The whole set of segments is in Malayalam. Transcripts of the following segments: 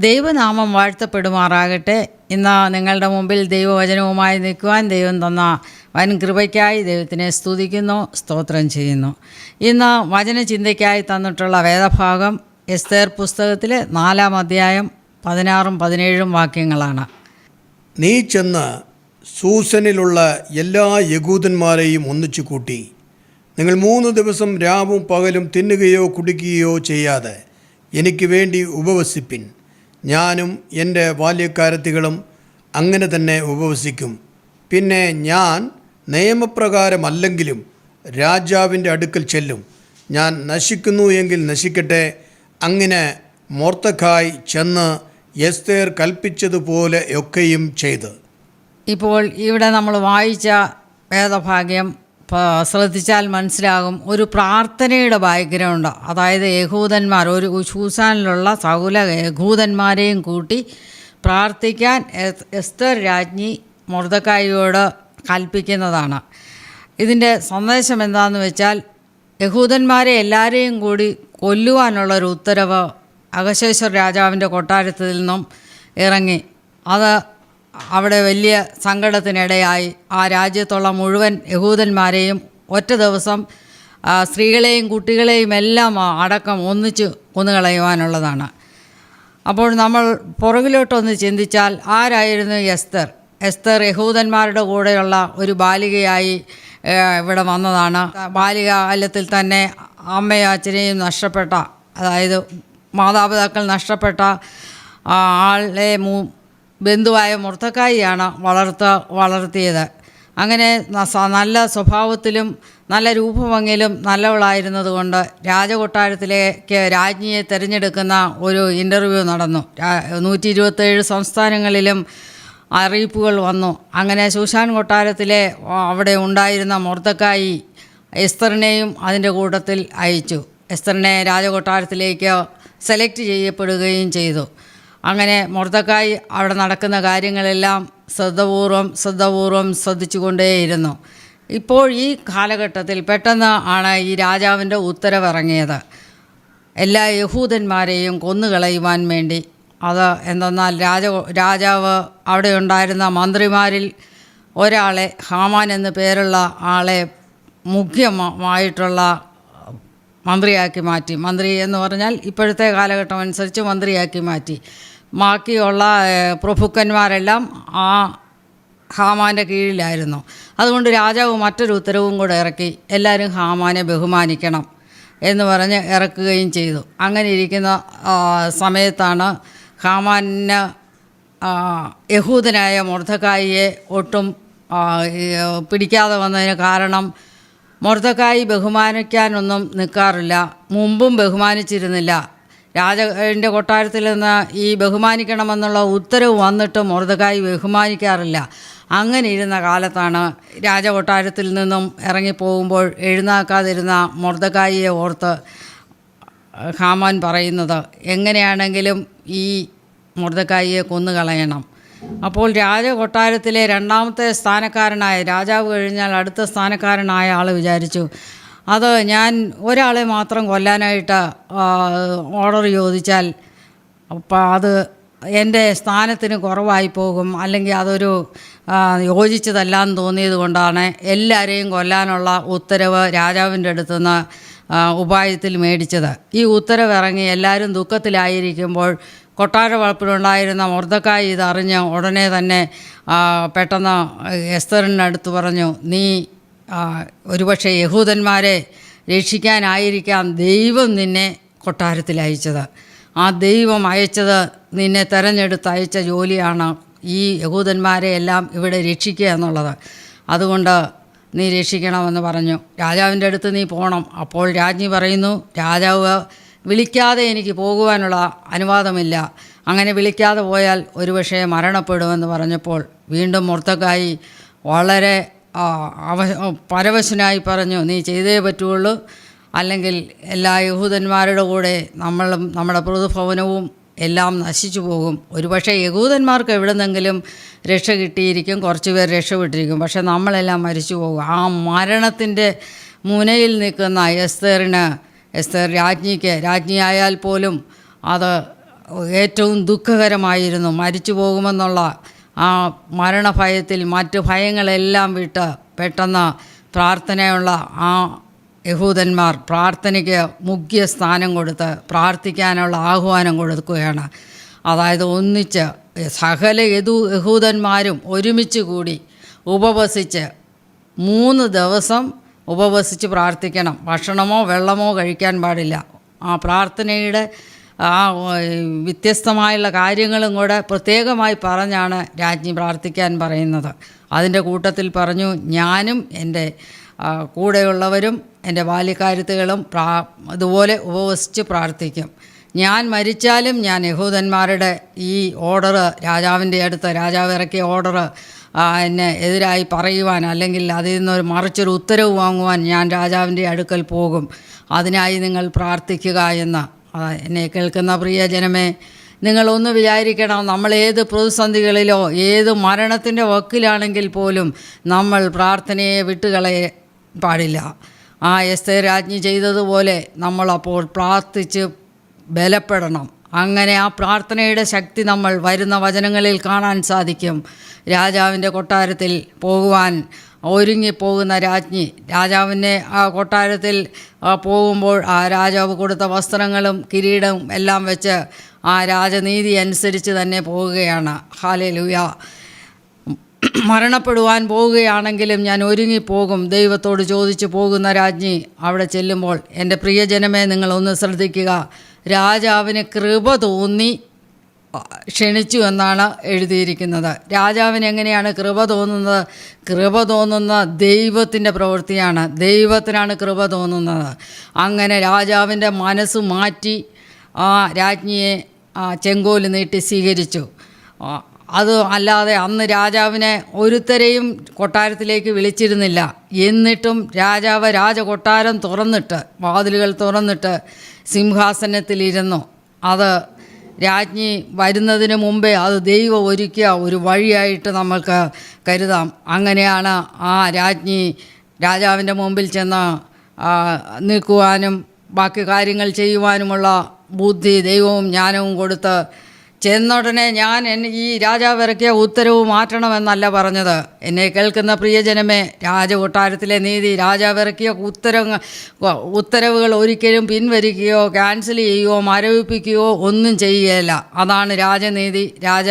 ദൈവനാമം വാഴ്ത്തപ്പെടുമാറാകട്ടെ. ഇന്ന് നിങ്ങളുടെ മുമ്പിൽ ദൈവവചനവുമായി നിൽക്കുവാൻ ദൈവം തന്ന വൻ കൃപയ്ക്കായി ദൈവത്തിനെ സ്തുതിക്കുന്നു സ്തോത്രം ചെയ്യുന്നു. ഇന്ന് വചനചിന്തയ്ക്കായി തന്നിട്ടുള്ള വേദഭാഗം എസ്തേർ പുസ്തകത്തിലെ നാലാം അധ്യായം പതിനാറും പതിനേഴും വാക്യങ്ങളാണ്. നീ ചെന്ന് സൂസനിലുള്ള എല്ലാ യകൂദന്മാരെയും ഒന്നിച്ചു കൂട്ടി. നിങ്ങൾ മൂന്ന് ദിവസം രാവും പകലും തിന്നുകയോ കുടിക്കുകയോ ചെയ്യാതെ എനിക്ക് വേണ്ടി ഉപവസിപ്പിൻ. ഞാനും എന്റെ ബാല്യക്കാരത്തികളും അങ്ങനെ തന്നെ ഉപവസിക്കും. പിന്നെ ഞാൻ നിയമപ്രകാരമല്ലെങ്കിലും രാജാവിന്റെ അടുക്കൽ ചെല്ലും. ഞാൻ നശിക്കുന്നു എങ്കിൽ നശിക്കട്ടെ. അങ്ങനെ മോർത്തക്കായ് ചെന്ന് എസ്തേർ കൽപ്പിച്ചതുപോലെ ഒക്കെയും ചെയ്ത്. ഇപ്പോൾ ഇവിടെ നമ്മൾ വായിച്ച വേദഭാഗ്യം ശ്രദ്ധിച്ചാൽ മനസ്സിലാകും. ഒരു പ്രാർത്ഥനയുടെ ബാക്ക്ഗ്രൗണ്ട് അതായത് യഹൂദന്മാർ ഒരു ശൂസാനിലുള്ള സകുല യഹൂദന്മാരെയും കൂട്ടി പ്രാർത്ഥിക്കാൻ എസ്തർ രാജ്ഞി മൊർദക്കായിയോട് കൽപ്പിക്കുന്നതാണ്. ഇതിന്റെ സന്ദേശം എന്താണെന്ന് വെച്ചാൽ യഹൂദന്മാരെ എല്ലാവരെയും കൂടി കൊല്ലുവാനുള്ളൊരു ഉത്തരവ് അകശേശ്വർ രാജാവിന്റെ കൊട്ടാരത്തിൽ നിന്നും ഇറങ്ങി. അത് അവിടെ വലിയ സങ്കടത്തിനിടയായി ആ രാജ്യത്തുള്ള മുഴുവൻ യഹൂദന്മാരെയും ഒറ്റ ദിവസം സ്ത്രീകളെയും കുട്ടികളെയും എല്ലാം അടക്കം ഒന്നിച്ച് കൊന്നുകളയുവാനുള്ളതാണ്. അപ്പോൾ നമ്മൾ പുറകിലോട്ടൊന്ന് ചിന്തിച്ചാൽ ആരായിരുന്നു എസ്തർ? എസ്തർ യഹൂദന്മാരുടെ കൂടെയുള്ള ഒരു ബാലികയായി ഇവിടെ വന്നതാണ്. ബാലിക ബാലികാലത്തിൽ തന്നെ അമ്മയും അച്ഛനെയും നഷ്ടപ്പെട്ട അതായത് മാതാപിതാക്കൾ നഷ്ടപ്പെട്ട ആളെ ബന്ധുവായ മുർത്തക്കായിയാണ് വളർത്ത വളർത്തിയത്. അങ്ങനെ നല്ല സ്വഭാവത്തിലും നല്ല രൂപഭംഗിയിലും നല്ലവളായിരുന്നതുകൊണ്ട് രാജകൊട്ടാരത്തിലേക്ക് രാജ്ഞിയെ തിരഞ്ഞെടുക്കുന്ന ഒരു ഇന്റർവ്യൂ നടന്നു. നൂറ്റി ഇരുപത്തേഴ് സംസ്ഥാനങ്ങളിലും അറിയിപ്പുകൾ വന്നു. അങ്ങനെ ശുശാൻ കൊട്ടാരത്തിലെ അവിടെ ഉണ്ടായിരുന്ന മൊർത്തക്കായി എസ്തറിനെയും അതിന്റെ കൂട്ടത്തിൽ അയച്ചു. എസ്തറിനെ രാജകൊട്ടാരത്തിലേക്ക് സെലക്ട് ചെയ്യപ്പെടുകയും ചെയ്തു. അങ്ങനെ മൊർത്തക്കായി അവിടെ നടക്കുന്ന കാര്യങ്ങളെല്ലാം ശ്രദ്ധപൂർവം ശ്രദ്ധപൂർവം ശ്രദ്ധിച്ചുകൊണ്ടേയിരുന്നു. ഇപ്പോൾ ഈ കാലഘട്ടത്തിൽ പെട്ടെന്ന് ആണ് ഈ രാജാവിന്റെ ഉത്തരവിറങ്ങിയത്. എല്ലാ യഹൂദന്മാരെയും കൊന്നുകളയുവാൻ വേണ്ടി. അത് എന്തെന്നാൽ രാജ രാജാവ് അവിടെ ഉണ്ടായിരുന്ന മന്ത്രിമാരിൽ ഒരാളെ ഹാമാൻ എന്ന് പേരുള്ള ആളെ മുഖ്യമായിട്ടുള്ള മന്ത്രിയാക്കി മാറ്റി. മന്ത്രി എന്ന് പറഞ്ഞാൽ ഇപ്പോഴത്തെ കാലഘട്ടം അനുസരിച്ച് മന്ത്രിയാക്കി മാറ്റി. ബാക്കിയുള്ള പ്രഭുക്കന്മാരെല്ലാം ആ ഹാമാന്റെ കീഴിലായിരുന്നു. അതുകൊണ്ട് രാജാവ് മറ്റൊരു ഉത്തരവും കൂടെ ഇറക്കി എല്ലാവരും ഹാമാനെ ബഹുമാനിക്കണം എന്ന് പറഞ്ഞ് ഇറക്കുകയും ചെയ്തു. അങ്ങനെ ഇരിക്കുന്ന സമയത്താണ് ഹാമാന് യഹൂദനായ മൊർദ്ധക്കായിയെ ഒട്ടും പിടിക്കാതെ വന്നതിന് കാരണം മൊർദ്ധക്കായി ബഹുമാനിക്കാനൊന്നും നിൽക്കാറില്ല മുമ്പും ബഹുമാനിച്ചിരുന്നില്ല. രാജന്റെ കൊട്ടാരത്തിൽ നിന്ന് ഈ ബഹുമാനിക്കണമെന്നുള്ള ഉത്തരവ് വന്നിട്ട് മുറുതക്കായി ബഹുമാനിക്കാറില്ല. അങ്ങനെ ഇരുന്ന കാലത്താണ് രാജകൊട്ടാരത്തിൽ നിന്നും ഇറങ്ങിപ്പോകുമ്പോൾ എഴുന്നേക്കാതിരുന്ന മുറുതക്കായിയെ ഓർത്ത് ഹാമാൻ പറയുന്നത് എങ്ങനെയാണെങ്കിലും ഈ മൊർദക്കായിയെ കൊന്നുകളയണം. അപ്പോൾ രാജകൊട്ടാരത്തിലെ രണ്ടാമത്തെ സ്ഥാനക്കാരനായ രാജാവ് കഴിഞ്ഞാൽ അടുത്ത സ്ഥാനക്കാരനായ ആൾ വിചാരിച്ചു അത് ഞാൻ ഒരാളെ മാത്രം കൊല്ലാനായിട്ട് ഓർഡർ ചോദിച്ചാൽ അപ്പം അത് എന്റെ സ്ഥാനത്തിന് കുറവായി പോകും. അല്ലെങ്കിൽ അതൊരു യോജിച്ചതല്ലാന്ന് തോന്നിയത് കൊണ്ടാണ് എല്ലാവരെയും കൊല്ലാനുള്ള ഉത്തരവ് രാജാവിന്റെ അടുത്തുനിന്ന് ഉപായത്തിൽ മേടിച്ചത്. ഈ ഉത്തരവ് ഇറങ്ങി എല്ലാവരും ദുഃഖത്തിലായിരിക്കുമ്പോൾ കൊട്ടാര വളപ്പിലുണ്ടായിരുന്ന മൊർദക്കായി ഇതറിഞ്ഞ് ഉടനെ തന്നെ പെട്ടെന്ന് എസ്തറിനടുത്ത് പറഞ്ഞു നീ ഒരുപക്ഷെ യഹൂദന്മാരെ രക്ഷിക്കാനായിരിക്കാം ദൈവം നിന്നെ കൊട്ടാരത്തിൽ അയച്ചത് ആ ദൈവം അയച്ചത് നിന്നെ തെരഞ്ഞെടുത്ത് അയച്ച ജോലിയാണ് ഈ യഹൂദന്മാരെ എല്ലാം ഇവിടെ രക്ഷിക്കുക എന്നുള്ളത്. അതുകൊണ്ട് നീ രക്ഷിക്കണമെന്ന് പറഞ്ഞു. രാജാവിന്റെ അടുത്ത് നീ പോകണം. അപ്പോൾ രാജ്ഞി പറയുന്നു രാജാവ് വിളിക്കാതെ എനിക്ക് പോകുവാനുള്ള അനുവാദമില്ല. അങ്ങനെ വിളിക്കാതെ പോയാൽ ഒരുപക്ഷെ മരണപ്പെടുമെന്ന് പറഞ്ഞപ്പോൾ വീണ്ടും മുർത്തക്കായി വളരെ അവ പരവശനായി പറഞ്ഞു നീ ചെയ്തേ പറ്റുള്ളൂ. അല്ലെങ്കിൽ എല്ലാ യഹൂദന്മാരുടെ കൂടെ നമ്മളും നമ്മുടെ പ്രതിഭവനവും എല്ലാം നശിച്ചു പോകും. ഒരുപക്ഷെ യഹൂദന്മാർക്ക് എവിടെന്നെങ്കിലും രക്ഷ കിട്ടിയിരിക്കും കുറച്ച് പേർ രക്ഷപ്പെട്ടിരിക്കും പക്ഷെ നമ്മളെല്ലാം മരിച്ചു പോകും. ആ മരണത്തിന്റെ മുനയിൽ നിൽക്കുന്ന എസ്തേറിന് എസ്തേർ രാജ്ഞിക്ക് രാജ്ഞിയായാൽ പോലും അത് ഏറ്റവും ദുഃഖകരമായിരുന്നു. മരിച്ചു പോകുമെന്നുള്ള ആ മരണഭയത്തിൽ മറ്റ് ഭയങ്ങളെല്ലാം വിട്ട് പെട്ടെന്ന് പ്രാർത്ഥനയുള്ള ആ യഹൂദന്മാർ പ്രാർത്ഥനയ്ക്ക് മുഖ്യ സ്ഥാനം കൊടുത്ത് പ്രാർത്ഥിക്കാനുള്ള ആഹ്വാനം കൊടുക്കുകയാണ്. അതായത് ഒന്നിച്ച് സകല യദു യഹൂദന്മാരും ഒരുമിച്ച് കൂടി ഉപവസിച്ച് മൂന്ന് ദിവസം ഉപവസിച്ച് പ്രാർത്ഥിക്കണം. ഭക്ഷണമോ വെള്ളമോ കഴിക്കാൻ പാടില്ല. ആ പ്രാർത്ഥനയുടെ ആ വ്യത്യസ്തമായുള്ള കാര്യങ്ങളും കൂടെ പ്രത്യേകമായി പറഞ്ഞാണ് രാജ്ഞി പ്രാർത്ഥിക്കാൻ പറയുന്നത്. അതിന്റെ കൂട്ടത്തിൽ പറഞ്ഞു ഞാനും എന്റെ കൂടെയുള്ളവരും എന്റെ ബാല്യക്കാരുത്തുകളും പ്രാ അതുപോലെ ഉപവസിച്ച് പ്രാർത്ഥിക്കും. ഞാൻ മരിച്ചാലും ഞാൻ യഹൂദന്മാരുടെ ഈ ഓർഡർ രാജാവിന്റെ അടുത്ത് രാജാവ് ഇറക്കിയ ഓർഡർ എന്നെ എതിരായി പറയുവാൻ അല്ലെങ്കിൽ അതിൽ നിന്നൊരു മറിച്ചൊരു ഉത്തരവ് വാങ്ങുവാൻ ഞാൻ രാജാവിന്റെ അടുക്കൽ പോകും. അതിനായി നിങ്ങൾ പ്രാർത്ഥിക്കുക എന്ന്. എന്നെ കേൾക്കുന്ന പ്രിയജനമേ നിങ്ങളൊന്ന് വിചാരിക്കണം നമ്മൾ ഏത് പ്രതിസന്ധികളിലോ ഏത് മരണത്തിന്റെ വക്കിലാണെങ്കിൽ പോലും നമ്മൾ പ്രാർത്ഥനയെ വിട്ടുകളയെ പാടില്ല. ആ എസ്തേ രാജ്ഞി ചെയ്തതുപോലെ നമ്മളപ്പോൾ പ്രാർത്ഥിച്ച് ബലപ്പെടണം. അങ്ങനെ ആ പ്രാർത്ഥനയുടെ ശക്തി നമ്മൾ വരുന്ന വചനങ്ങളിൽ കാണാൻ സാധിക്കും. രാജാവിന്റെ കൊട്ടാരത്തിൽ പോകുവാൻ ഒരുങ്ങിപ്പോകുന്ന രാജ്ഞി. രാജാവിനെ ആ കൊട്ടാരത്തിൽ പോകുമ്പോൾ ആ രാജാവ് കൊടുത്ത വസ്ത്രങ്ങളും കിരീടവും എല്ലാം വെച്ച് ആ രാജനീതി അനുസരിച്ച് തന്നെ പോവുകയാണ് ഹാലേ മരണപ്പെടുവാൻ പോവുകയാണെങ്കിലും ഞാൻ ഒരുങ്ങിപ്പോകും. ദൈവത്തോട് ചോദിച്ചു പോകുന്ന രാജ്ഞി അവിടെ ചെല്ലുമ്പോൾ എന്റെ പ്രിയജനമേ നിങ്ങളൊന്ന് ശ്രദ്ധിക്കുക. രാജാവിന് കൃപ തോന്നി ക്ഷണിച്ചു എന്നാണ് എഴുതിയിരിക്കുന്നത്. രാജാവിന് എങ്ങനെയാണ് കൃപ തോന്നുന്നത്? കൃപ തോന്നുന്ന ദൈവത്തിന്റെ പ്രവൃത്തിയാണ്. ദൈവത്തിനാണ് കൃപ തോന്നുന്നത്. അങ്ങനെ രാജാവിന്റെ മനസ്സ് മാറ്റി ആ രാജ്ഞിയെ ചെങ്കോൽ നീട്ടി സ്വീകരിച്ചു. അത് അല്ലാതെ അന്ന് രാജാവിനെ ഒരുത്തരെയും കൊട്ടാരത്തിലേക്ക് വിളിച്ചിരുന്നില്ല. എന്നിട്ടും രാജാവ് രാജകൊട്ടാരം തുറന്നിട്ട് വാതിലുകൾ തുറന്നിട്ട് സിംഹാസനത്തിലിരുന്നു. അത് രാജ്ഞി വരുന്നതിന് മുമ്പേ അത് ദൈവം ഒരുക്കിയ ഒരു വഴിയായിട്ട് നമ്മൾക്ക് കരുതാം. അങ്ങനെയാണ് ആ രാജ്ഞി രാജാവിന്റെ മുമ്പിൽ ചെന്ന് നിൽക്കുവാനും ബാക്കി കാര്യങ്ങൾ ചെയ്യുവാനുമുള്ള ബുദ്ധി ദൈവവും ജ്ഞാനവും കൊടുത്ത് ചെന്നുടനെ ഞാൻ ഈ രാജാവ് ഇറക്കിയ ഉത്തരവ് മാറ്റണമെന്നല്ല പറഞ്ഞത്. എന്നെ കേൾക്കുന്ന പ്രിയജനമേ രാജ രാജകൊട്ടാരത്തിലെ നീതി രാജാവ് ഇറക്കിയ ഉത്തരവ് ഉത്തരവുകൾ ഒരിക്കലും പിൻവലിക്കുകയോ ക്യാൻസൽ ചെയ്യുകയോ മരവിപ്പിക്കുകയോ ഒന്നും ചെയ്യുകയില്ല. അതാണ് രാജനീതി രാജ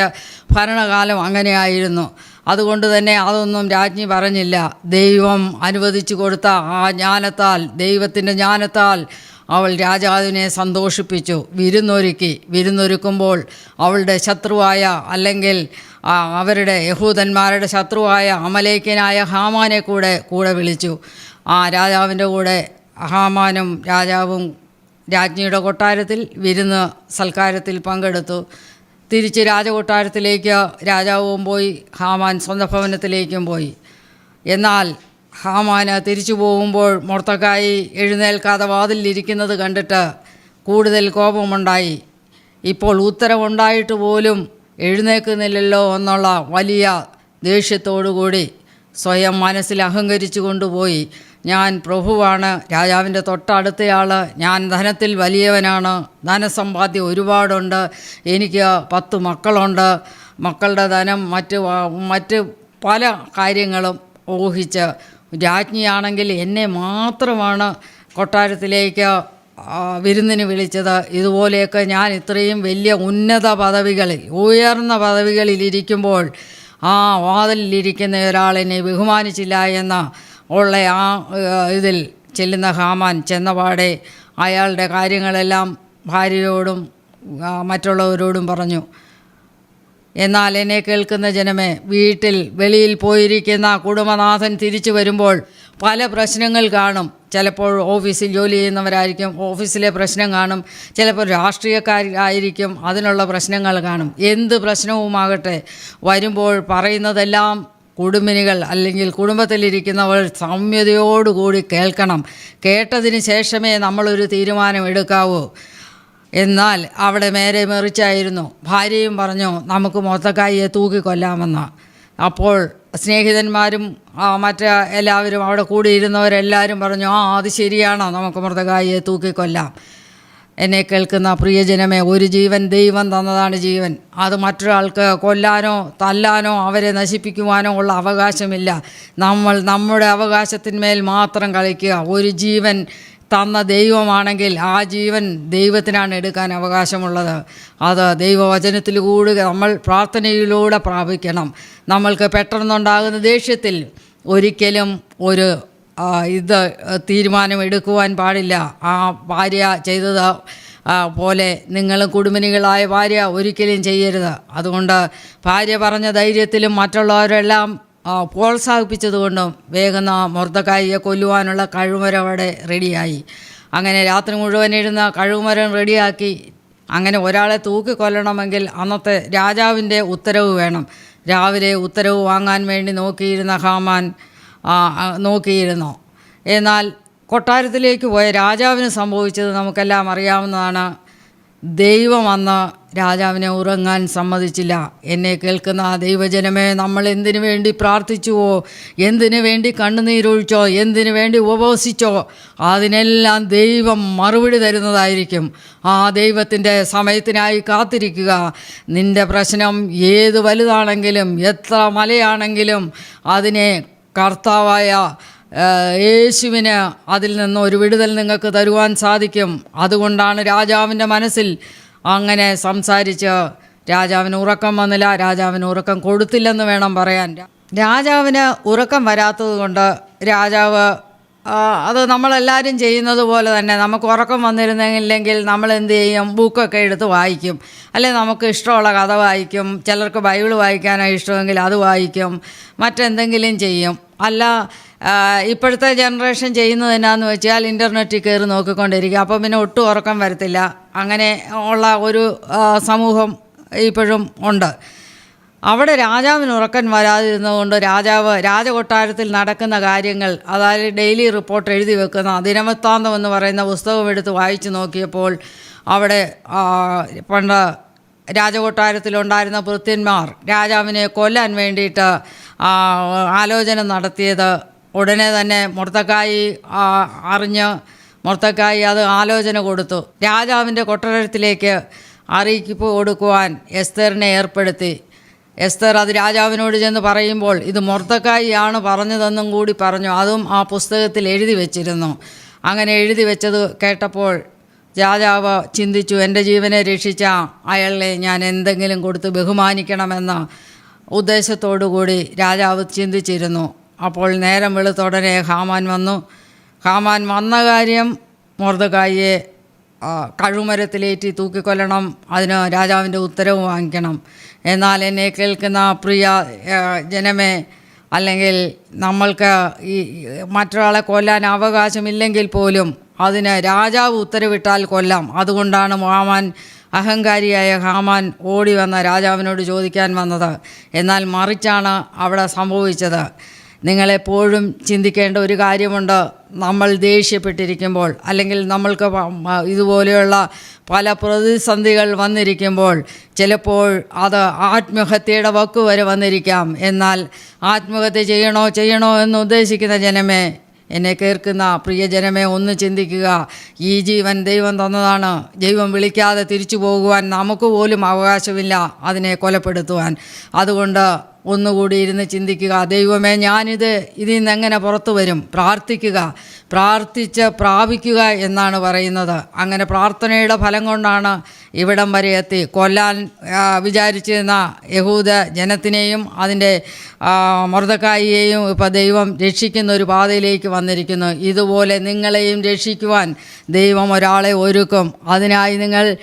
ഭരണകാലം അങ്ങനെയായിരുന്നു. അതുകൊണ്ട് തന്നെ അതൊന്നും രാജ്ഞി പറഞ്ഞില്ല. ദൈവം അനുവദിച്ചു കൊടുത്ത ആ ജ്ഞാനത്താൽ ദൈവത്തിന്റെ ജ്ഞാനത്താൽ അവൾ രാജാവിനെ സന്തോഷിപ്പിച്ചു. വിരുന്നൊരുക്കി. വിരുന്നൊരുക്കുമ്പോൾ അവളുടെ ശത്രുവായ അല്ലെങ്കിൽ അവരുടെ യഹൂദന്മാരുടെ ശത്രുവായ അമലേക്കനായ ഹാമാനെ കൂടെ കൂടെ വിളിച്ചു. ആ രാജാവിന്റെ കൂടെ ഹാമാനും രാജാവും രാജ്ഞിയുടെ കൊട്ടാരത്തിൽ വിരുന്ന് സൽക്കാരത്തിൽ പങ്കെടുത്തു. തിരിച്ച് രാജകൊട്ടാരത്തിലേക്ക് രാജാവും പോയി. ഹാമാൻ സ്വന്തം ഭവനത്തിലേക്കും പോയി. എന്നാൽ ഹാമാന് തിരിച്ചു പോകുമ്പോൾ മൊർത്തക്കായി എഴുന്നേൽക്കാതെ വാതിലിരിക്കുന്നത് കണ്ടിട്ട് കൂടുതൽ കോപമുണ്ടായി. ഇപ്പോൾ ഉത്തരവുണ്ടായിട്ട് പോലും എഴുന്നേൽക്കുന്നില്ലല്ലോ എന്നുള്ള വലിയ ദേഷ്യത്തോടുകൂടി സ്വയം മനസ്സിൽ അഹങ്കരിച്ചു കൊണ്ടുപോയി. ഞാൻ പ്രഭുവാണ് രാജാവിന്റെ തൊട്ടടുത്തയാൾ ഞാൻ ധനത്തിൽ വലിയവനാണ് ധനസമ്പാദ്യം ഒരുപാടുണ്ട് എനിക്ക് പത്ത് മക്കളുണ്ട്. മക്കളുടെ ധനം മറ്റ് മറ്റ് പല കാര്യങ്ങളും ഊഹിച്ച് രാജ്ഞിയാണെങ്കിൽ എന്നെ മാത്രമാണ് കൊട്ടാരത്തിലേക്ക് വിരുന്നിന് വിളിച്ചത്. ഇതുപോലെയൊക്കെ ഞാൻ ഇത്രയും വലിയ ഉന്നത പദവികളിൽ ഉയർന്ന പദവികളിൽ ഇരിക്കുമ്പോൾ ആ വാതിലിരിക്കുന്ന ഒരാൾ എന്നെ ബഹുമാനിച്ചില്ല എന്ന ഉള്ള ആ ഇതിൽ ചെല്ലുന്ന ഹാമാൻ ചെന്നപാടെ അയാളുടെ കാര്യങ്ങളെല്ലാം ഭാര്യയോടും മറ്റുള്ളവരോടും പറഞ്ഞു. എന്നാൽ എന്നെ കേൾക്കുന്ന ജനമേ വീട്ടിൽ വെളിയിൽ പോയിരിക്കുന്ന കുടുംബനാഥൻ തിരിച്ചു വരുമ്പോൾ പല പ്രശ്നങ്ങൾ കാണും. ചിലപ്പോൾ ഓഫീസിൽ ജോലി ചെയ്യുന്നവരായിരിക്കും ഓഫീസിലെ പ്രശ്നം കാണും. ചിലപ്പോൾ രാഷ്ട്രീയക്കാരായിരിക്കും അതിനുള്ള പ്രശ്നങ്ങൾ കാണും. എന്ത് പ്രശ്നവുമാകട്ടെ വരുമ്പോൾ പറയുന്നതെല്ലാം കുടുംബിനികൾ അല്ലെങ്കിൽ കുടുംബത്തിലിരിക്കുന്നവർ സൗമ്യതയോടുകൂടി കേൾക്കണം. കേട്ടതിന് ശേഷമേ നമ്മളൊരു തീരുമാനം എടുക്കാവൂ. എന്നാൽ അവിടെ മേരെ മെറിച്ചായിരുന്നു. ഭാര്യയും പറഞ്ഞു നമുക്ക് മൊത്തക്കായിയെ തൂക്കിക്കൊല്ലാമെന്ന് അപ്പോൾ സ്നേഹിതന്മാരും മറ്റ് എല്ലാവരും അവിടെ കൂടിയിരുന്നവരെല്ലാവരും പറഞ്ഞു ആ അത് ശരിയാണ് നമുക്ക് മൃതകായിയെ തൂക്കിക്കൊല്ലാം എന്നെ കേൾക്കുന്ന പ്രിയജനമേ ഒരു ജീവൻ ദൈവം തന്നതാണ് ജീവൻ. അത് മറ്റൊരാൾക്ക് കൊല്ലാനോ തല്ലാനോ അവരെ നശിപ്പിക്കുവാനോ ഉള്ള അവകാശമില്ല. നമ്മൾ നമ്മുടെ അവകാശത്തിന്മേൽ മാത്രം കളിക്കുക. ഒരു ജീവൻ തന്ന ദൈവമാണെങ്കിൽ ആ ജീവൻ ദൈവത്തിനാണ് എടുക്കാൻ അവകാശമുള്ളത്. അത് ദൈവവചനത്തിലൂടെ നമ്മൾ പ്രാർത്ഥനയിലൂടെ പ്രാപിക്കണം. നമ്മൾക്ക് പെട്ടെന്നുണ്ടാകുന്ന ദേഷ്യത്തിൽ ഒരിക്കലും ഒരു ഇത് തീരുമാനം എടുക്കുവാൻ പാടില്ല. ആ ഭാര്യ ചെയ്തത് പോലെ നിങ്ങൾ കുടുംബിനികളായ ഭാര്യ ഒരിക്കലും ചെയ്യരുത്. അതുകൊണ്ട് ഭാര്യ പറഞ്ഞ ധൈര്യത്തിലും മറ്റുള്ളവരെല്ലാം പ്രോത്സാഹിപ്പിച്ചതുകൊണ്ടും വേഗം ആ മുർദ്ദക്കായിയെ കൊല്ലുവാനുള്ള കഴിവുമരം അവിടെ റെഡിയായി. അങ്ങനെ രാത്രി മുഴുവൻ ഇരുന്ന കഴിവുമരം റെഡിയാക്കി അങ്ങനെ ഒരാളെ തൂക്കിക്കൊല്ലണമെങ്കിൽ അന്നത്തെ രാജാവിന്റെ ഉത്തരവ് വേണം. രാവിലെ ഉത്തരവ് വാങ്ങാൻ വേണ്ടി നോക്കിയിരുന്ന ഹാമാൻ നോക്കിയിരുന്നു. എന്നാൽ കൊട്ടാരത്തിലേക്ക് പോയ രാജാവിന് സംഭവിച്ചത് നമുക്കെല്ലാം അറിയാവുന്നതാണ്. ദൈവം അന്ന് രാജാവിനെ ഉറങ്ങാൻ സമ്മതിച്ചില്ല. എന്നെ കേൾക്കുന്ന ആ ദൈവജനമേ നമ്മൾ എന്തിനു വേണ്ടി പ്രാർത്ഥിച്ചുവോ? എന്തിനു വേണ്ടി കണ്ണുനീരൊഴിച്ചോ എന്തിനു വേണ്ടി ഉപവസിച്ചോ? അതിനെല്ലാം ദൈവം മറുപടി തരുന്നതായിരിക്കും. ആ ദൈവത്തിന്റെ സമയത്തിനായി കാത്തിരിക്കുക. നിന്റെ പ്രശ്നം ഏത് വലുതാണെങ്കിലും എത്ര മലയാണെങ്കിലും അതിനെ കർത്താവായ യേശുവിന് അതിൽ നിന്ന് ഒരു വിടുതൽ നിങ്ങൾക്ക് തരുവാൻ സാധിക്കും. അതുകൊണ്ടാണ് രാജാവിന്റെ മനസ്സിൽ അങ്ങനെ സംസാരിച്ച് രാജാവിന് ഉറക്കം വന്നില്ല. രാജാവിന് ഉറക്കം കൊടുത്തില്ലെന്ന് വേണം പറയാൻ. രാജാവിന് ഉറക്കം വരാത്തത് കൊണ്ട് രാജാവ് അത് നമ്മളെല്ലാവരും ചെയ്യുന്നത് പോലെ തന്നെ നമുക്ക് ഉറക്കം വന്നിരുന്നില്ലെങ്കിൽ നമ്മൾ എന്ത് ചെയ്യും? ബുക്കൊക്കെ എടുത്ത് വായിക്കും. അല്ലെ നമുക്ക് ഇഷ്ടമുള്ള കഥ വായിക്കും. ചിലർക്ക് ബൈബിൾ വായിക്കാനാണ് ഇഷ്ടമെങ്കിൽ അത് വായിക്കും. മറ്റെന്തെങ്കിലും ചെയ്യും. അല്ല ഇപ്പോഴത്തെ ജനറേഷൻ ചെയ്യുന്നത് എന്നാന്ന് വെച്ചാൽ ഇന്റർനെറ്റിൽ കയറി നോക്കിക്കൊണ്ടിരിക്കുക. അപ്പോൾ പിന്നെ ഒട്ടും ഉറക്കം വരത്തില്ല. അങ്ങനെ ഉള്ള ഒരു സമൂഹം ഇപ്പോഴും ഉണ്ട്. അവിടെ രാജാവിന് ഉറക്കൻ വരാതിരുന്നതുകൊണ്ട് രാജാവ് രാജകൊട്ടാരത്തിൽ നടക്കുന്ന കാര്യങ്ങൾ അതായത് ഡെയിലി റിപ്പോർട്ട് എഴുതി വെക്കുന്ന ദിനവൃത്താന്തം എന്ന് പറയുന്ന പുസ്തകം എടുത്ത് വായിച്ചു നോക്കിയപ്പോൾ അവിടെ പണ്ട് രാജകൊട്ടാരത്തിലുണ്ടായിരുന്ന ഭൃത്യന്മാർ രാജാവിനെ കൊല്ലാൻ വേണ്ടിയിട്ട് ആലോചന നടത്തിയത്. ഉടനെ തന്നെ മുർത്തക്കായി അറിഞ്ഞ് മുർത്തക്കായി അത് ആലോചന കൊടുത്തു. രാജാവിന്റെ കൊട്ടാരത്തിലേക്ക് അറിയിപ്പ് കൊടുക്കുവാൻ എസ്തറിനെ ഏർപ്പെടുത്തി. എസ്തർ അത് രാജാവിനോട് ചെന്ന് പറയുമ്പോൾ ഇത് മുർത്തക്കായിയാണ് പറഞ്ഞതെന്നും കൂടി പറഞ്ഞു. അതും ആ പുസ്തകത്തിൽ എഴുതി വെച്ചിരുന്നു. അങ്ങനെ എഴുതി വെച്ചത് കേട്ടപ്പോൾ രാജാവ് ചിന്തിച്ചു എന്റെ ജീവനെ രക്ഷിച്ച അയാളെ ഞാൻ എന്തെങ്കിലും കൊടുത്ത് ബഹുമാനിക്കണമെന്ന ഉദ്ദേശത്തോടു കൂടി രാജാവ് ചിന്തിച്ചിരുന്നു. അപ്പോൾ നേരം വെളുത്തുടനെ ഹാമാൻ വന്നു. ഹാമാൻ വന്ന കാര്യം മൊർദക്കായിയെ കഴുമരത്തിലേറ്റി തൂക്കിക്കൊല്ലണം. അതിന് രാജാവിന്റെ ഉത്തരവ് വാങ്ങിക്കണം. എന്നാൽ എന്നെ കേൾക്കുന്ന പ്രിയ ജനമേ അല്ലെങ്കിൽ നമ്മൾക്ക് ഈ മറ്റൊരാളെ കൊല്ലാൻ അവകാശമില്ലെങ്കിൽ പോലും അതിന് രാജാവ് ഉത്തരവിട്ടാൽ കൊല്ലാം. അതുകൊണ്ടാണ് ഹാമാൻ അഹങ്കാരിയായ ഹാമാൻ ഓടി വന്ന രാജാവിനോട് ചോദിക്കാൻ വന്നത് എന്നാൽ മറിച്ചാണ് അവിടെ സംഭവിച്ചത്? നിങ്ങളെപ്പോഴും ചിന്തിക്കേണ്ട ഒരു കാര്യമുണ്ട്. നമ്മൾ ദേഷ്യപ്പെട്ടിരിക്കുമ്പോൾ അല്ലെങ്കിൽ നമ്മൾക്ക് ഇതുപോലെയുള്ള പല പ്രതിസന്ധികൾ വന്നിരിക്കുമ്പോൾ ചിലപ്പോൾ അത് ആത്മഹത്യയുടെ വക്ക് വരെ വന്നിരിക്കാം. എന്നാൽ ആത്മഹത്യ ചെയ്യണോ ചെയ്യണോ എന്ന് ഉദ്ദേശിക്കുന്ന ജനമേ എന്നെ കേൾക്കുന്ന പ്രിയജനമേ ഒന്ന് ചിന്തിക്കുക. ഈ ജീവൻ ദൈവം തന്നതാണ്. ദൈവം വിളിക്കാതെ തിരിച്ചു പോകുവാൻ നമുക്ക് പോലും അവകാശമില്ല അതിനെ കൊലപ്പെടുത്തുവാൻ. അതുകൊണ്ട് ഒന്നുകൂടി ഇരുന്ന് ചിന്തിക്കുക ദൈവമേ ഞാനിത് ഇതിൽ നിന്ന് എങ്ങനെ പുറത്തു വരും? പ്രാർത്ഥിക്കുക. പ്രാർത്ഥിച്ച് പ്രാപിക്കുക എന്നാണ് പറയുന്നത്. അങ്ങനെ പ്രാർത്ഥനയുടെ ഫലം കൊണ്ടാണ് ഇവിടം വരെ എത്തി. കൊല്ലാൻ വിചാരിച്ചിരുന്ന യഹൂദ ജനത്തിനെയും അതിന്റെ മൃതക്കായിയെയും ഇപ്പോൾ ദൈവം രക്ഷിക്കുന്ന ഒരു പാതയിലേക്ക് വന്നിരിക്കുന്നു. ഇതുപോലെ നിങ്ങളെയും രക്ഷിക്കുവാൻ ദൈവം ഒരാളെ ഒരുക്കും. അതിനായി നിങ്ങൾ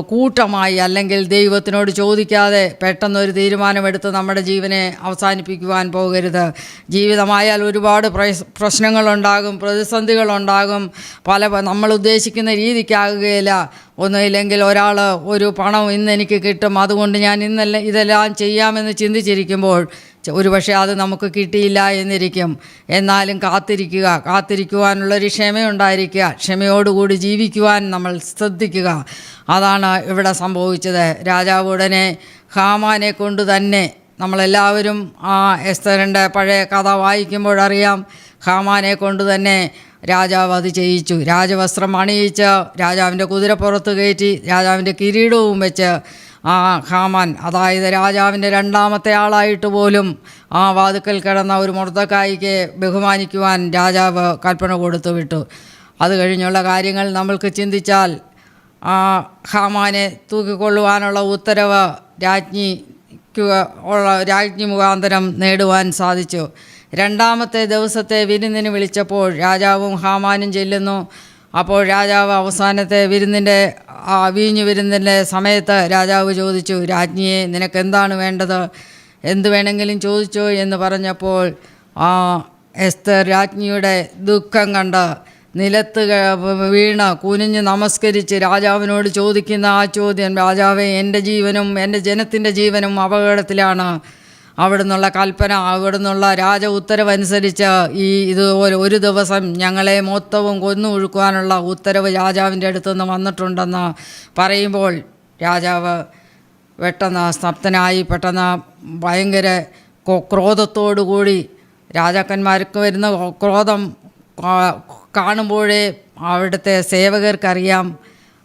കൂട്ടമായി അല്ലെങ്കിൽ ദൈവത്തിനോട് ചോദിക്കാതെ പെട്ടെന്നൊരു തീരുമാനമെടുത്ത് നമ്മുടെ ജീവനെ അവസാനിപ്പിക്കുവാൻ പോകരുത്. ജീവിതമായാൽ ഒരുപാട് പ്രശ്നങ്ങളുണ്ടാകും പ്രതിസന്ധികളുണ്ടാകും. പല നമ്മൾ ഉദ്ദേശിക്കുന്ന രീതിക്കാകുകയില്ല. ഒന്നുമില്ലെങ്കിൽ ഒരാൾ ഒരു പണം ഇന്ന് എനിക്ക് കിട്ടും. അതുകൊണ്ട് ഞാൻ ഇന്നല്ല ഇതെല്ലാം ചെയ്യാമെന്ന് ചിന്തിച്ചിരിക്കുമ്പോൾ ഒരുപക്ഷെ അത് നമുക്ക് കിട്ടിയില്ല എന്നിരിക്കും. എന്നാലും കാത്തിരിക്കുക കാത്തിരിക്കുവാനുള്ളൊരു ക്ഷമയുണ്ടായിരിക്കുക ക്ഷമയോടുകൂടി ജീവിക്കുവാൻ നമ്മൾ ശ്രദ്ധിക്കുക. അതാണ് ഇവിടെ സംഭവിച്ചത്. രാജാവ് ഉടനെ ഹാമാനെ കൊണ്ട് തന്നെ നമ്മളെല്ലാവരും ആ എസ്തറിന്റെ പഴയ കഥ വായിക്കുമ്പോഴറിയാം ഹാമാനെ കൊണ്ട് തന്നെ രാജാവ് അത് ചെയ്യിച്ചു. രാജവസ്ത്രം അണിയിച്ച് രാജാവിന്റെ കുതിരപ്പുറത്ത് കയറ്റി രാജാവിന്റെ കിരീടവും വെച്ച് ആ ഹാമാൻ അതായത് രാജാവിന്റെ രണ്ടാമത്തെ ആളായിട്ട് പോലും ആ വാതുക്കൽ കിടന്ന ഒരു മുർത്തക്കായിക്ക് ബഹുമാനിക്കുവാൻ രാജാവ് കൽപ്പന കൊടുത്തു വിട്ടു. അത് കഴിഞ്ഞുള്ള കാര്യങ്ങൾ നമ്മൾക്ക് ചിന്തിച്ചാൽ ആ ഹാമാനെ തൂക്കിക്കൊള്ളുവാനുള്ള ഉത്തരവ് രാജ്ഞിക്ക് ഉള്ള രാജ്ഞി മുഖാന്തരം നേടുവാൻ സാധിച്ചു. രണ്ടാമത്തെ ദിവസത്തെ വിരുന്നിന് വിളിച്ചപ്പോൾ രാജാവും ഹാമാനും ചെല്ലുന്നു. അപ്പോൾ രാജാവ് അവസാനത്തെ വിരുന്നിന്റെ ആ വീഞ്ഞു വിരുന്നിന്റെ സമയത്ത് രാജാവ് ചോദിച്ചു രാജ്ഞിയെ നിനക്ക് എന്താണ് വേണ്ടത്? എന്ത് വേണമെങ്കിലും ചോദിച്ചോ എന്ന് പറഞ്ഞപ്പോൾ ആ എസ്തർ രാജ്ഞിയുടെ ദുഃഖം കണ്ട് നിലത്ത് വീണ് കുനിഞ്ഞ് നമസ്കരിച്ച് രാജാവിനോട് ചോദിക്കുന്ന ആ ചോദ്യം രാജാവേ എന്റെ ജീവനും എന്റെ ജനത്തിന്റെ ജീവനും അപകടത്തിലാണ്. അവിടുന്നുള്ള കൽപ്പന അവിടുന്നുള്ള രാജ ഉത്തരവനുസരിച്ച് ഈ ഇതുപോലെ ഒരു ദിവസം ഞങ്ങളെ മൊത്തവും കൊന്നു ഒഴുക്കുവാനുള്ള ഉത്തരവ് രാജാവിന്റെ അടുത്തു നിന്ന് വന്നിട്ടുണ്ടെന്ന് പറയുമ്പോൾ രാജാവ് പെട്ടെന്ന് സ്തബ്ധനായി പെട്ടെന്ന് ഭയങ്കര ക്രോധത്തോടുകൂടി രാജാക്കന്മാർക്ക് വരുന്ന ക്രോധം കാണുമ്പോഴേ അവിടുത്തെ സേവകർക്കറിയാം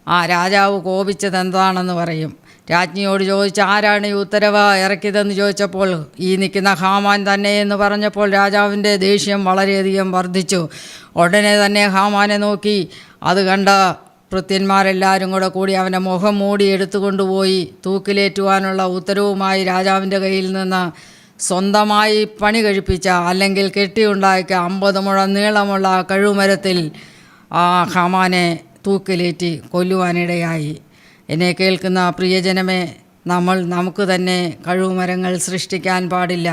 ആ രാജാവ് കോപിച്ചത് എന്താണെന്ന് പറയും. രാജ്ഞിയോട് ചോദിച്ച് ആരാണ് ഈ ഉത്തരവ് ഇറക്കിയതെന്ന് ചോദിച്ചപ്പോൾ ഈ നിൽക്കുന്ന ഹാമാൻ തന്നെ എന്ന് പറഞ്ഞപ്പോൾ രാജാവിന്റെ ദേഷ്യം വളരെയധികം വർദ്ധിച്ചു. ഉടനെ തന്നെ ഹാമാനെ നോക്കി. അത് കണ്ട ഭൃത്യന്മാരെല്ലാവരും കൂടെ കൂടി അവന്റെ മുഖം മൂടി എടുത്തുകൊണ്ടുപോയി തൂക്കിലേറ്റുവാനുള്ള ഉത്തരവുമായി രാജാവിന്റെ കയ്യിൽ നിന്ന് സ്വന്തമായി പണി കഴിപ്പിച്ച അല്ലെങ്കിൽ കെട്ടിയുണ്ടാക്കിയ അമ്പത് മുഴം നീളമുള്ള കഴുമരത്തിൽ ആ ഹമാനെ തൂക്കിലേറ്റി കൊല്ലുവാനിടയായി. എന്നെ കേൾക്കുന്ന പ്രിയജനമേ നമ്മൾ നമുക്ക് തന്നെ കഴിവുമരങ്ങൾ സൃഷ്ടിക്കാൻ പാടില്ല.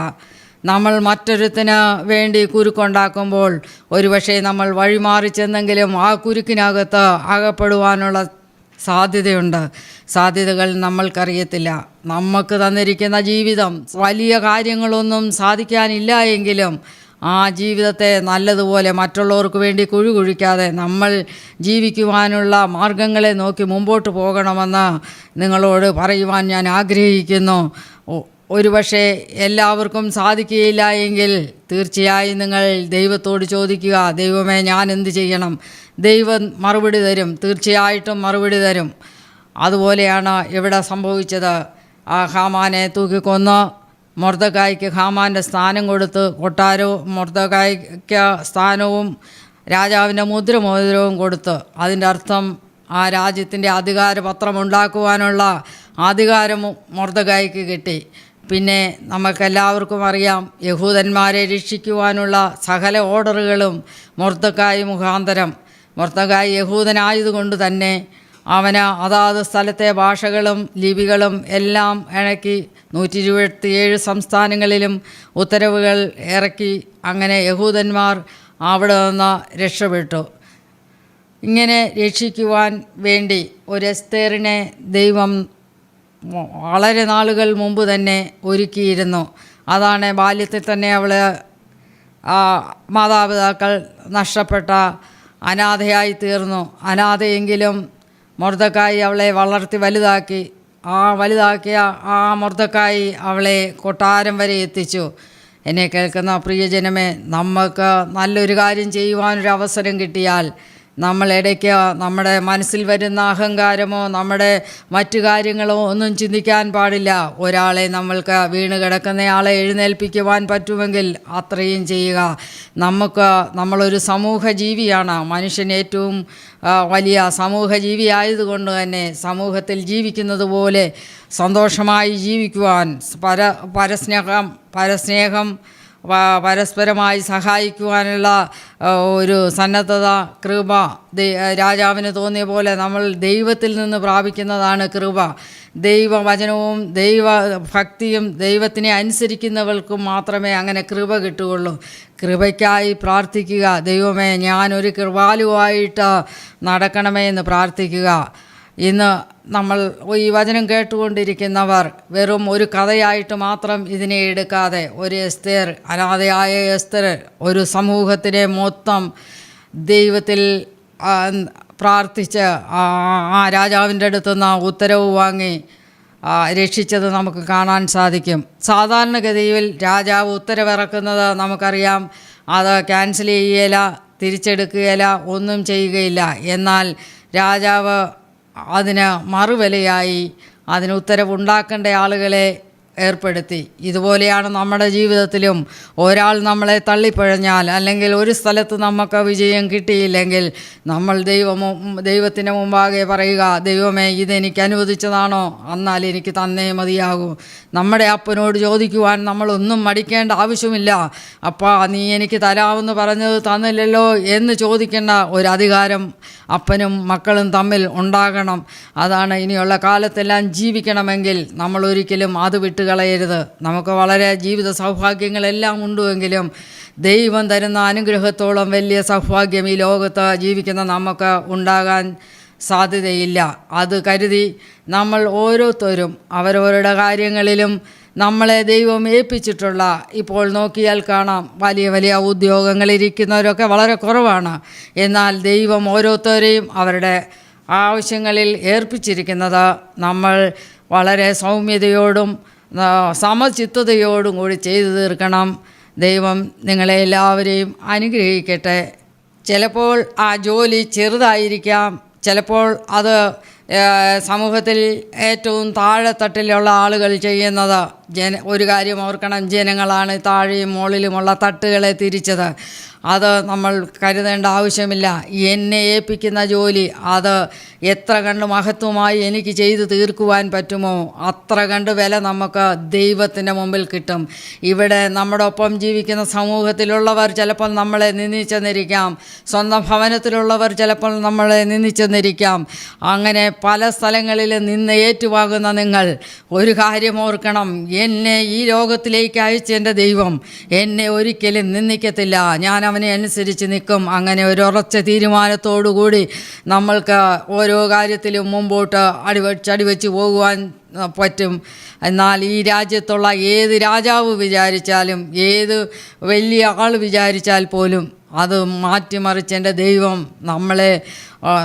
നമ്മൾ മറ്റൊരുത്തിന് വേണ്ടി കുരുക്കുണ്ടാക്കുമ്പോൾ ഒരുപക്ഷെ നമ്മൾ വഴിമാറി ചെന്നെങ്കിലും ആ കുരുക്കിനകത്ത് അകപ്പെടുവാനുള്ള സാധ്യതയുണ്ട്. സാധ്യതകൾ നമ്മൾക്കറിയത്തില്ല. നമുക്ക് തന്നിരിക്കുന്ന ജീവിതം വലിയ കാര്യങ്ങളൊന്നും സാധിക്കാനില്ല എങ്കിലും ആ ജീവിതത്തെ നല്ലതുപോലെ മറ്റുള്ളവർക്ക് വേണ്ടി കുഴി കുഴിക്കാതെ നമ്മൾ ജീവിക്കുവാനുള്ള മാർഗങ്ങളെ നോക്കി മുമ്പോട്ട് പോകണമെന്ന് നിങ്ങളോട് പറയുവാൻ ഞാൻ ആഗ്രഹിക്കുന്നു. ഒരുപക്ഷെ എല്ലാവർക്കും സാധിക്കുകയില്ല എങ്കിൽ തീർച്ചയായും നിങ്ങൾ ദൈവത്തോട് ചോദിക്കുക ദൈവമേ ഞാൻ എന്ത് ചെയ്യണം? ദൈവം മറുപടി തരും തീർച്ചയായിട്ടും മറുപടി തരും. അതുപോലെയാണ് ഇവിടെ സംഭവിച്ചത്. ആ ഹാമാനെ തൂക്കിക്കൊന്ന്. മൊർദക്കായ്ക്ക് ഹാമാന്റെ സ്ഥാനം കൊടുത്ത് കൊട്ടാരവും മൊർദക്കായ്ക്ക് സ്ഥാനവും രാജാവിന്റെ മുദ്രമോതിരവും കൊടുത്ത് അതിന്റെ അർത്ഥം ആ രാജ്യത്തിന്റെ അധികാരപത്രം ഉണ്ടാക്കുവാനുള്ള അധികാരം മൊർദക്കായ്ക്ക് കിട്ടി. പിന്നെ നമുക്കെല്ലാവർക്കും അറിയാം യഹൂദന്മാരെ രക്ഷിക്കുവാനുള്ള സകല ഓർഡറുകളും മൊർദക്കായി മുഖാന്തരം. മൊർദക്കായി യഹൂദനായതുകൊണ്ട് തന്നെ അവന് അതാത് സ്ഥലത്തെ ഭാഷകളും ലിപികളും എല്ലാം ഇണക്കി നൂറ്റി ഇരുപത്തിയേഴ് സംസ്ഥാനങ്ങളിലും ഉത്തരവുകൾ ഇറക്കി അങ്ങനെ യഹൂദന്മാർ അവിടെ നിന്ന് രക്ഷപ്പെട്ടു. ഇങ്ങനെ രക്ഷിക്കുവാൻ വേണ്ടി ഒരു എസ്തേറിനെ ദൈവം വളരെ നാളുകൾ മുമ്പ് തന്നെ ഒരുക്കിയിരുന്നു. അതാണ് ബാല്യത്തിൽ തന്നെ അവൾ മാതാപിതാക്കൾ നഷ്ടപ്പെട്ട അനാഥയായി തീർന്നു. അനാഥയെങ്കിലും മൊർദക്കായി അവളെ വളർത്തി വലുതാക്കി. ആ വലുതാക്കിയ ആ മൊർദക്കായി അവളെ കൊട്ടാരം വരെ എത്തിച്ചു. എന്നെ കേൾക്കുന്ന പ്രിയജനമേ നമുക്ക് നല്ലൊരു കാര്യം ചെയ്യുവാനൊരു അവസരം കിട്ടിയാൽ നമ്മൾ ഇടയ്ക്ക് നമ്മുടെ മനസ്സിൽ വരുന്ന അഹങ്കാരമോ നമ്മുടെ മറ്റു കാര്യങ്ങളോ ഒന്നും ചിന്തിക്കാൻ പാടില്ല. ഒരാളെ നമ്മൾക്ക് വീണ് കിടക്കുന്നയാളെ എഴുന്നേൽപ്പിക്കുവാൻ പറ്റുമെങ്കിൽ അത്രയും ചെയ്യുക. നമുക്ക് നമ്മളൊരു സമൂഹ ജീവിയാണ്. മനുഷ്യൻ ഏറ്റവും വലിയ സമൂഹ ജീവിയായതുകൊണ്ട് തന്നെ സമൂഹത്തിൽ ജീവിക്കുന്നത് പോലെ സന്തോഷമായി ജീവിക്കുവാൻ പര പരസ്നേഹം പരസ്നേഹം പരസ്പരമായി സഹായിക്കുവാനുള്ള ഒരു സന്നദ്ധത കൃപ രാജാവിന് തോന്നിയ പോലെ നമ്മൾ ദൈവത്തിൽ നിന്ന് പ്രാപിക്കുന്നതാണ് കൃപ. ദൈവവചനവും ദൈവ ഭക്തിയും ദൈവത്തിനെ അനുസരിക്കുന്നവർക്കും മാത്രമേ അങ്ങനെ കൃപ കിട്ടുകയുള്ളൂ. കൃപയ്ക്കായി പ്രാർത്ഥിക്കുക. ദൈവമേ ഞാനൊരു കൃപാലുവായിട്ട് നടക്കണമേ എന്ന് പ്രാർത്ഥിക്കുക. ഇന്ന് നമ്മൾ ഈ വചനം കേട്ടുകൊണ്ടിരിക്കുന്നവർ വെറും ഒരു കഥയായിട്ട് മാത്രം ഇതിനെ എടുക്കാതെ ഒരു എസ്തേർ അനാഥയായ എസ്തർ ഒരു സമൂഹത്തിനെ മൊത്തം ദൈവത്തിൽ പ്രാർത്ഥിച്ച് ആ രാജാവിന്റെ അടുത്തുനിന്ന് ഉത്തരവ് വാങ്ങി രക്ഷിച്ചത് നമുക്ക് കാണാൻ സാധിക്കും. സാധാരണഗതിയിൽ രാജാവ് ഉത്തരവിറക്കുന്നത് നമുക്കറിയാം അത് ക്യാൻസൽ ചെയ്യുകയില്ല തിരിച്ചെടുക്കുകയില്ല ഒന്നും ചെയ്യുകയില്ല. എന്നാൽ രാജാവ് അതിന് മറുവിലയായി അതിന് ഉത്തരവുണ്ടാക്കേണ്ട ആളുകളെ ഏർപ്പെടുത്തി. ഇതുപോലെയാണ് നമ്മുടെ ജീവിതത്തിലും ഒരാൾ നമ്മളെ തള്ളിപ്പഴഞ്ഞാൽ അല്ലെങ്കിൽ ഒരു സ്ഥലത്ത് നമുക്ക് വിജയം കിട്ടിയില്ലെങ്കിൽ നമ്മൾ ദൈവം ദൈവത്തിന്റെ മുമ്പാകെ പറയുക ദൈവമേ ഇതെനിക്ക് അനുവദിച്ചതാണോ? എന്നാൽ എനിക്ക് തന്നേ മതിയാകൂ. നമ്മുടെ അപ്പനോട് ചോദിക്കുവാൻ നമ്മളൊന്നും മടിക്കേണ്ട ആവശ്യമില്ല. അപ്പാ നീ എനിക്ക് തരാമെന്ന് പറഞ്ഞത് തന്നില്ലല്ലോ എന്ന് ചോദിക്കേണ്ട ഒരു അധികാരം അപ്പനും മക്കളും തമ്മിൽ ഉണ്ടാകണം. അതാണ് ഇനിയുള്ള കാലത്തെല്ലാം ജീവിക്കണമെങ്കിൽ നമ്മളൊരിക്കലും അത് അത് വിട്ടുകളയരുത് നമുക്ക് വളരെ ജീവിത സൗഭാഗ്യങ്ങളെല്ലാം ഉണ്ടുവെങ്കിലും ദൈവം തരുന്ന അനുഗ്രഹത്തോളം വലിയ സൗഭാഗ്യം ഈ ലോകത്ത് ജീവിക്കുന്ന നമുക്ക് ഉണ്ടാകാൻ സാധ്യതയില്ല. അത് കരുതി നമ്മൾ ഓരോരുത്തരും അവരവരുടെ കാര്യങ്ങളിലും നമ്മളെ ദൈവം ഏൽപ്പിച്ചിട്ടുള്ള ഇപ്പോൾ നോക്കിയാൽ കാണാം വലിയ വലിയ ഉദ്യോഗങ്ങളിരിക്കുന്നവരൊക്കെ വളരെ കുറവാണ്. എന്നാൽ ദൈവം ഓരോരുത്തരെയും അവരുടെ ആവശ്യങ്ങളിൽ ഏർപ്പിച്ചിരിക്കുന്നത് നമ്മൾ വളരെ സൗമ്യതയോടും സമചിത്തതയോടും കൂടി ചെയ്തു തീർക്കണം. ദൈവം നിങ്ങളെ എല്ലാവരെയും അനുഗ്രഹിക്കട്ടെ. ചിലപ്പോൾ ആ ജോലി ചെറുതായിരിക്കാം. ചിലപ്പോൾ അത് സമൂഹത്തിൽ ഏറ്റവും താഴെത്തട്ടിലുള്ള ആളുകൾ ചെയ്യുന്നത് ജന ഒരു കാര്യം ഓർക്കണം ജനങ്ങളാണ് താഴെയും മുകളിലുമുള്ള തട്ടുകളെ തിരിച്ചത്. അത് നമ്മൾ കരുതേണ്ട ആവശ്യമില്ല. എന്നെ ഏൽപ്പിക്കുന്ന ജോലി അത് എത്ര കണ്ട് മഹത്വമായി എനിക്ക് ചെയ്തു തീർക്കുവാൻ പറ്റുമോ? അത്ര കണ്ട് വില നമുക്ക് ദൈവത്തിന്റെ മുമ്പിൽ കിട്ടും. ഇവിടെ നമ്മുടെ ഒപ്പം ജീവിക്കുന്ന സമൂഹത്തിലുള്ളവർ ചിലപ്പോൾ നമ്മളെ നിന്ദിച്ചെന്നിരിക്കാം. സ്വന്തം ഭവനത്തിലുള്ളവർ ചിലപ്പോൾ നമ്മളെ നിന്ദിച്ചെന്നിരിക്കാം. അങ്ങനെ പല സ്ഥലങ്ങളിൽ നിന്ന് ഏറ്റുവാങ്ങുന്ന നിങ്ങൾ ഒരു കാര്യം ഓർക്കണം. എന്നെ ഈ ലോകത്തിലേക്ക് അയച്ച എന്റെ ദൈവം. എന്നെ ഒരിക്കലും നിന്ദിക്കത്തില്ല. ഞാൻ അവനെ അനുസരിച്ച് നിൽക്കും. അങ്ങനെ ഒരു ഉറച്ച തീരുമാനത്തോടുകൂടി നമ്മൾക്ക് ഓരോ കാര്യത്തിലും മുമ്പോട്ട് അടിവച്ചടിവെച്ച് പോകുവാൻ പറ്റും. എന്നാൽ ഈ രാജ്യത്തുള്ള ഏത് രാജാവ് വിചാരിച്ചാലും ഏത് വലിയ ആൾ വിചാരിച്ചാൽ പോലും അത് മാറ്റിമറിച്ച് എന്റെ ദൈവം നമ്മളെ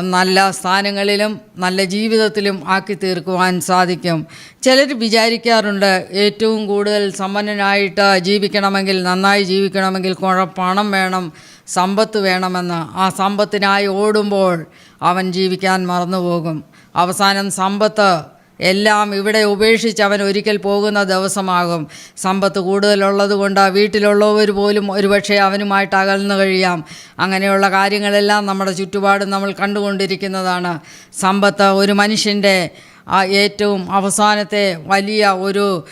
നല്ല സ്ഥാനങ്ങളിലും നല്ല ജീവിതത്തിലും ആക്കി തീർക്കുവാൻ സാധിക്കും. ചിലർ വിചാരിക്കാറുണ്ട് ഏറ്റവും കൂടുതൽ സമ്പന്നനായിട്ട് ജീവിക്കണമെങ്കിൽ നന്നായി ജീവിക്കണമെങ്കിൽ കുറെ പണം വേണം സമ്പത്ത് വേണമെന്ന്. ആ സമ്പത്തിനായി ഓടുമ്പോൾ അവൻ ജീവിക്കാൻ മറന്നുപോകും. അവസാനം സമ്പത്ത് എല്ലാം ഇവിടെ ഉപേക്ഷിച്ച് അവൻ ഒരിക്കൽ പോകുന്ന ദിവസമാകും. സമ്പത്ത് കൂടുതലുള്ളത് കൊണ്ട് വീട്ടിലുള്ളവർ പോലും ഒരുപക്ഷെ അവനുമായിട്ട് അകന്നു കഴിയാം. അങ്ങനെയുള്ള കാര്യങ്ങളെല്ലാം നമ്മുടെ ചുറ്റുപാടും നമ്മൾ കണ്ടുകൊണ്ടിരിക്കുന്നതാണ്. സമ്പത്ത് ഒരു മനുഷ്യന്റെ ഏറ്റവും അവസാനത്തെ വലിയ ഒരു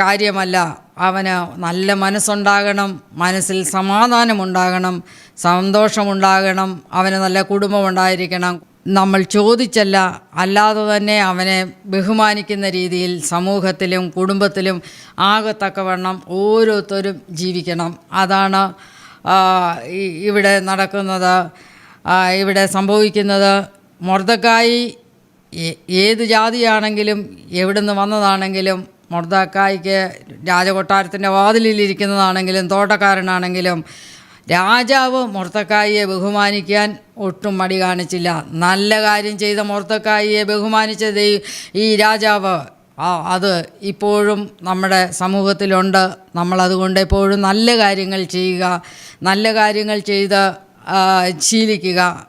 കാര്യമല്ല. അവന് നല്ല മനസ്സുണ്ടാകണം മനസ്സിൽ സമാധാനമുണ്ടാകണം സന്തോഷമുണ്ടാകണം അവന് നല്ല കുടുംബമുണ്ടായിരിക്കണം. നമ്മൾ ചോദിച്ചല്ല അല്ലാതെ തന്നെ അവനെ ബഹുമാനിക്കുന്ന രീതിയിൽ സമൂഹത്തിലും കുടുംബത്തിലും ആകത്തക്കവണ്ണം ഓരോരുത്തരും ജീവിക്കണം. അതാണ് ഇവിടെ നടക്കുന്നത്. ഇവിടെ സംഭവിക്കുന്നത് മൊർദക്കായി ഏത് ജാതിയാണെങ്കിലും എവിടുന്ന് വന്നതാണെങ്കിലും മുർദക്കായിക്ക് രാജകൊട്ടാരത്തിന്റെ വാതിലിരിക്കുന്നതാണെങ്കിലും തോട്ടക്കാരനാണെങ്കിലും രാജാവ് മൊർത്തക്കായിയെ ബഹുമാനിക്കാൻ ഒട്ടും മടി കാണിച്ചില്ല. നല്ല കാര്യം ചെയ്ത മൊർത്തക്കായിയെ ബഹുമാനിച്ച ദൈ- ഈ രാജാവ്. അത് ഇപ്പോഴും നമ്മുടെ സമൂഹത്തിലുണ്ട്. നമ്മളതുകൊണ്ട് എപ്പോഴും നല്ല കാര്യങ്ങൾ ചെയ്യുക നല്ല കാര്യങ്ങൾ ചെയ്ത് ശീലിക്കുക.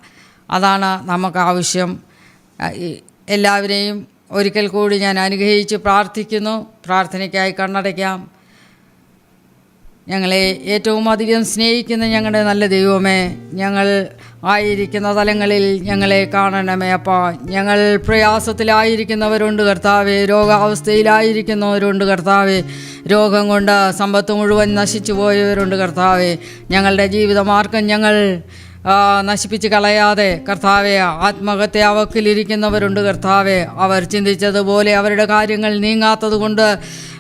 അതാണ് നമുക്ക് ആവശ്യം എല്ലാവരെയും ഒരിക്കൽ കൂടി ഞാൻ അനുഗ്രഹിച്ച് പ്രാർത്ഥിക്കുന്നു. പ്രാർത്ഥനയ്ക്കായി കണ്ണടയ്ക്കാം. ഞങ്ങളെ ഏറ്റവും അധികം സ്നേഹിക്കുന്ന ഞങ്ങളുടെ നല്ല ദൈവമേ ഞങ്ങൾ ആയിരിക്കുന്ന തലങ്ങളിൽ ഞങ്ങളെ കാണണമേ അപ്പ. ഞങ്ങൾ പ്രയാസത്തിലായിരിക്കുന്നവരുണ്ട് കർത്താവെ രോഗാവസ്ഥയിലായിരിക്കുന്നവരുണ്ട് കർത്താവെ. രോഗം കൊണ്ട് സമ്പത്ത് മുഴുവൻ നശിച്ചു പോയവരുണ്ട് കർത്താവെ. ഞങ്ങളുടെ ജീവിതമാർഗം ഞങ്ങൾ നശിപ്പിച്ച് കളയാതെ കർത്താവെ ആത്മഹത്യ അവക്കിലിരിക്കുന്നവരുണ്ട് കർത്താവെ. അവർ ചിന്തിച്ചതുപോലെ അവരുടെ കാര്യങ്ങൾ നീങ്ങാത്തത് കൊണ്ട്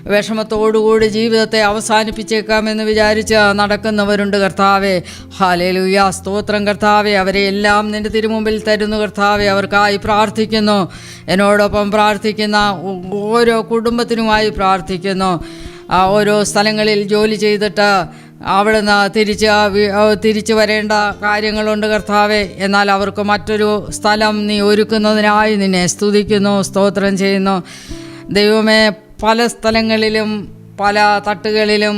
വിഷമത്തോടുകൂടി ജീവിതത്തെ അവസാനിപ്പിച്ചേക്കാമെന്ന് വിചാരിച്ച് നടക്കുന്നവരുണ്ട് കർത്താവെ. ഹാലേലുയ സ്തോത്രം കർത്താവെ. അവരെ എല്ലാം നിന്റെ തിരുമുമ്പിൽ തരുന്നു കർത്താവെ. അവർക്കായി പ്രാർത്ഥിക്കുന്നു. എന്നോടൊപ്പം പ്രാർത്ഥിക്കുന്ന ഓരോ കുടുംബത്തിനുമായി പ്രാർത്ഥിക്കുന്നു. ഓരോ സ്ഥലങ്ങളിൽ ജോലി ചെയ്തിട്ട് അവിടുന്ന് തിരിച്ച് തിരിച്ചു വരേണ്ട കാര്യങ്ങളുണ്ട് കർത്താവെ. എന്നാൽ അവർക്ക് മറ്റൊരു സ്ഥലം നീ ഒരുക്കുന്നതിനായി നിന്നെ സ്തുതിക്കുന്നു സ്തോത്രം ചെയ്യുന്നു. ദൈവമേ പല സ്ഥലങ്ങളിലും പല തട്ടുകളിലും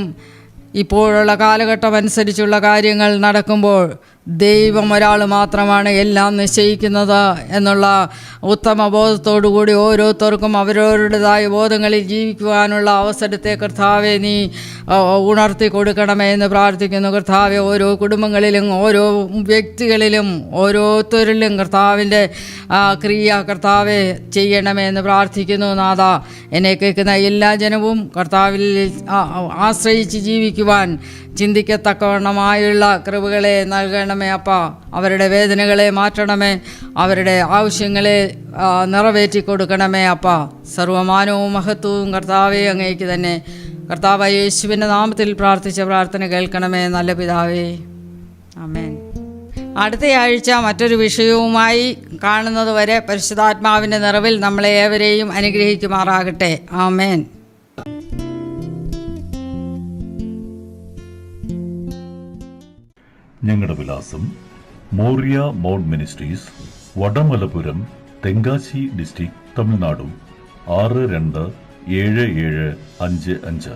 ഇപ്പോഴുള്ള കാലഘട്ടം അനുസരിച്ചുള്ള കാര്യങ്ങൾ നടക്കുമ്പോൾ ദൈവം ഒരാൾ മാത്രമാണ് എല്ലാം നിശ്ചയിക്കുന്നത് എന്നുള്ള ഉത്തമ ബോധത്തോടുകൂടി ഓരോരുത്തർക്കും അവരവരുടേതായ ബോധങ്ങളിൽ ജീവിക്കുവാനുള്ള അവസരത്തെ കർത്താവെ നീ ഉണർത്തി കൊടുക്കണമേ എന്ന് പ്രാർത്ഥിക്കുന്നു. കർത്താവെ ഓരോ കുടുംബങ്ങളിലും ഓരോ വ്യക്തികളിലും ഓരോരുത്തരിലും കർത്താവിന്റെ ക്രിയ കർത്താവെ ചെയ്യണമേ എന്ന് പ്രാർത്ഥിക്കുന്നു. നാഥ എന്നെ കേൾക്കുന്ന എല്ലാ ജനവും കർത്താവിൽ ആശ്രയിച്ച് ജീവിക്കുവാൻ ചിന്തിക്കത്തക്കവണ്ണമായുള്ള കൃപകളെ നൽകണമേ അപ്പ. അവരുടെ വേദനകളെ മാറ്റണമേ. അവരുടെ ആവശ്യങ്ങളെ നിറവേറ്റി കൊടുക്കണമേ അപ്പ. സർവമാനവും മഹത്വവും കർത്താവെ അങ്ങേക്ക് തന്നെ. കർത്താവ് യേശുവിന്റെ നാമത്തിൽ പ്രാർത്ഥിച്ച പ്രാർത്ഥന കേൾക്കണമേ നല്ല പിതാവേ. അമേൻ അടുത്തയാഴ്ച മറ്റൊരു വിഷയവുമായി കാണുന്നതുവരെ പരിശുദ്ധാത്മാവിന്റെ നിറവിൽ നമ്മളെ ഏവരെയും അനുഗ്രഹിക്കുമാറാകട്ടെ. ആമേൻ. ഞങ്ങളുടെ വിലാസം Moriah mount ministries Vadamalapuram Tenkasi district തമിഴ്നാടും ആറ് രണ്ട് ഏഴ് ഏഴ് അഞ്ച് അഞ്ച്.